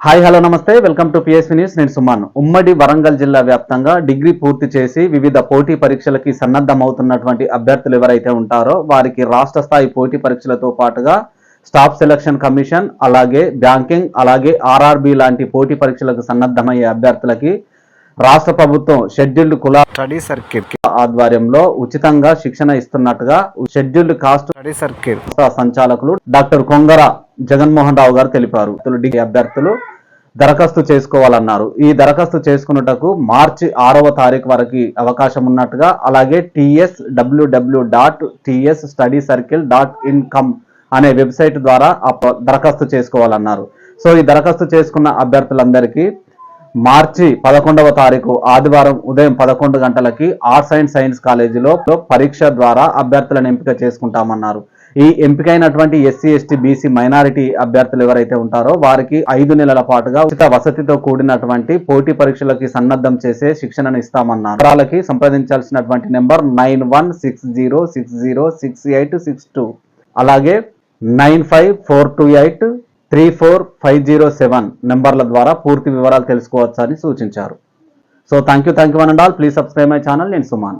Hi hello నమస్తే. Welcome to PSV news నేను సుమాన్. ఉమ్మడి వరంగల్ జిల్లా వ్యాప్తంగా డిగ్రీ పూర్తి చేసి వివిధ పోటీ పరీక్షలకి సన్నద్ధమవుతున్నటువంటి అభ్యర్థులు ఎవరైతే ఉంటారో వారికి రాష్ట్ర స్థాయి పోటీ పరీక్షలతో పాటుగా స్టాఫ్ సెలక్షన్ కమిషన్ అలాగే బ్యాంకింగ్ అలాగే ఆర్ఆర్బి లాంటి పోటీ పరీక్షలకు సన్నద్ధమయ్యే అభ్యర్థులకి రాష్ట్ర ప్రభుత్వం షెడ్యూల్డ్ కుల స్టడీ సర్కిట్ ఆధ్వర్యంలో ఉచితంగా శిక్షణ ఇస్తున్నట్టుగా షెడ్యూల్డ్ కాస్ట్ స్టడీ సంస్థ సంచాలకులు డాక్టర్ కొంగర జగన్మోహన్ రావు గారు తెలిపారు. డిగ్రీ అభ్యర్థులు దరఖాస్తు చేసుకోవాలన్నారు. ఈ దరఖాస్తు చేసుకున్నటకు మార్చి ఆరవ తారీఖు వరకు అవకాశం ఉన్నట్టుగా అలాగే TS WWW dot TS study circle dot income అనే వెబ్సైట్ ద్వారా దరఖాస్తు చేసుకోవాలన్నారు. సో ఈ దరఖాస్తు చేసుకున్న అభ్యర్థులందరికీ మార్చి పదకొండవ తారీఖు ఆదివారం ఉదయం పదకొండు గంటలకి ఆర్ట్స్ అండ్ సైన్స్ కాలేజీలో పరీక్ష ద్వారా అభ్యర్థులను ఎంపిక చేసుకుంటామన్నారు. ఈ ఎంపికైనటువంటి ఎస్సీ ఎస్టీ బీసీ మైనారిటీ అభ్యర్థులు ఎవరైతే ఉంటారో వారికి ఐదు నెలల పాటుగా ఉచిత వసతితో కూడినటువంటి పోటీ పరీక్షలకి సన్నద్ధం చేసే శిక్షణను ఇస్తామన్నారు. వివరాలకి సంప్రదించాల్సినటువంటి number nine one six zero six zero six eight six two. అలాగే nine five four two eight three four five zero seven నెంబర్ల ద్వారా పూర్తి వివరాలు తెలుసుకోవచ్చని సూచించారు. So thank you thank you one and all please subscribe my channel నేను సుమాన్.